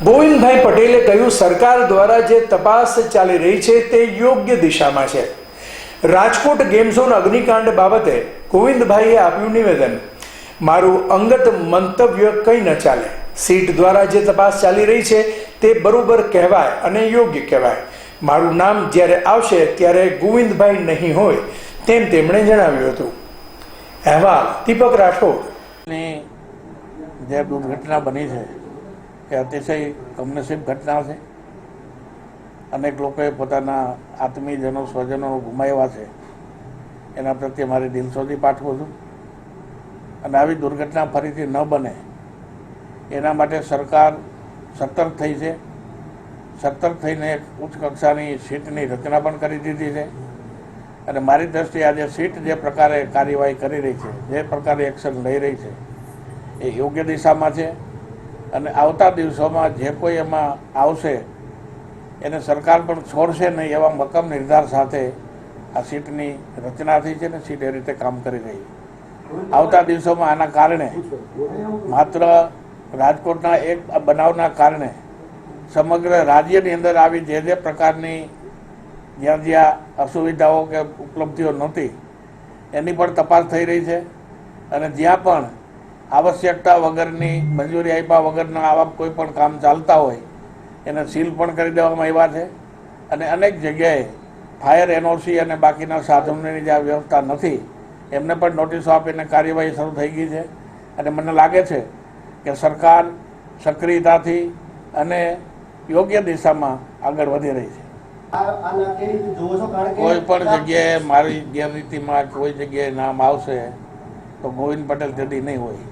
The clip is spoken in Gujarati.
ગોવિંદભાઈ પટેલે કહ્યું, સરકાર દ્વારા જે તપાસ ચાલી રહી છે તે યોગ્ય દિશામાં છે. રાજકોટ ગેમ ઝોન અગ્નિકાંડ બાબતે ગોવિંદભાઈએ આપ્યું નિવેદન. મારું અંગત મંતવ્ય કંઈ ન ચાલે. સીટ દ્વારા જે તપાસ ચાલી રહી છે તે બરોબર કહેવાય અને યોગ્ય કહેવાય. મારું નામ જ્યારે આવશે ત્યારે ગોવિંદભાઈ નહીં હોય, તેમ તેમણે જણાવ્યું હતું. અહેવાલ, દીપક રાઠોડ. જે દુર્ઘટના બની છે એ અતિશય કમનસીબ ઘટના છે. અનેક લોકોએ પોતાના આત્મીયજનો, સ્વજનો ગુમાવ્યા છે. એના પ્રત્યે મારી દિલસોથી પાઠવું છું. અને આવી દુર્ઘટના ફરીથી ન બને. એના માટે સરકાર સતર્ક થઈ છે. સતર્ક થઈને એક ઉચ્ચ કક્ષાની સીટની રચના પણ કરી દીધી છે. અને મારી દ્રષ્ટિએ આજે સીટ જે પ્રકારે કાર્યવાહી કરી રહી છે, જે પ્રકારે એક્શન લઈ રહી છે, એ યોગ્ય દિશામાં છે. અને આવતા દિવસોમાં જે કોઈ એમાં આવશે, એને સરકાર પણ છોડશે નહીં એવા મક્કમ નિર્ધાર સાથે આ સીટની રચના થઈ છે ને સીટ એ રીતે કામ કરી રહી આવતા દિવસોમાં આના કારણે માત્ર રાજકોટના એક બનાવના કારણે સમગ્ર રાજ્યની અંદર આવી જે જે પ્રકારની જ્યાં જ્યાં અસુવિધાઓ કે ઉપલબ્ધિઓ નહોતી, એની પણ તપાસ થઈ રહી છે અને જ્યાં પણ આવશ્યકતા વગરની, મંજૂરી આપ્યા વગરના આવા કોઈ પણ કામ ચાલતા હોય, એને સીલ પણ કરી દેવામાં આવ્યા છે. અને અનેક જગ્યાએ ફાયર એનઓસી અને બાકીના સાધનોની જે વ્યવસ્થા નથી, એમને પણ નોટિસો આપીને કાર્યવાહી શરૂ થઈ ગઈ છે. અને મને લાગે છે કે સરકાર સક્રિયતાથી અને યોગ્ય દિશામાં આગળ વધી રહી છે. કોઈ પણ જગ્યાએ મારી ગેરરીતિમાં કોઈ જગ્યાએ નામ આવશે, તો ગોવિંદ પટેલ તેદી નહીં હોય.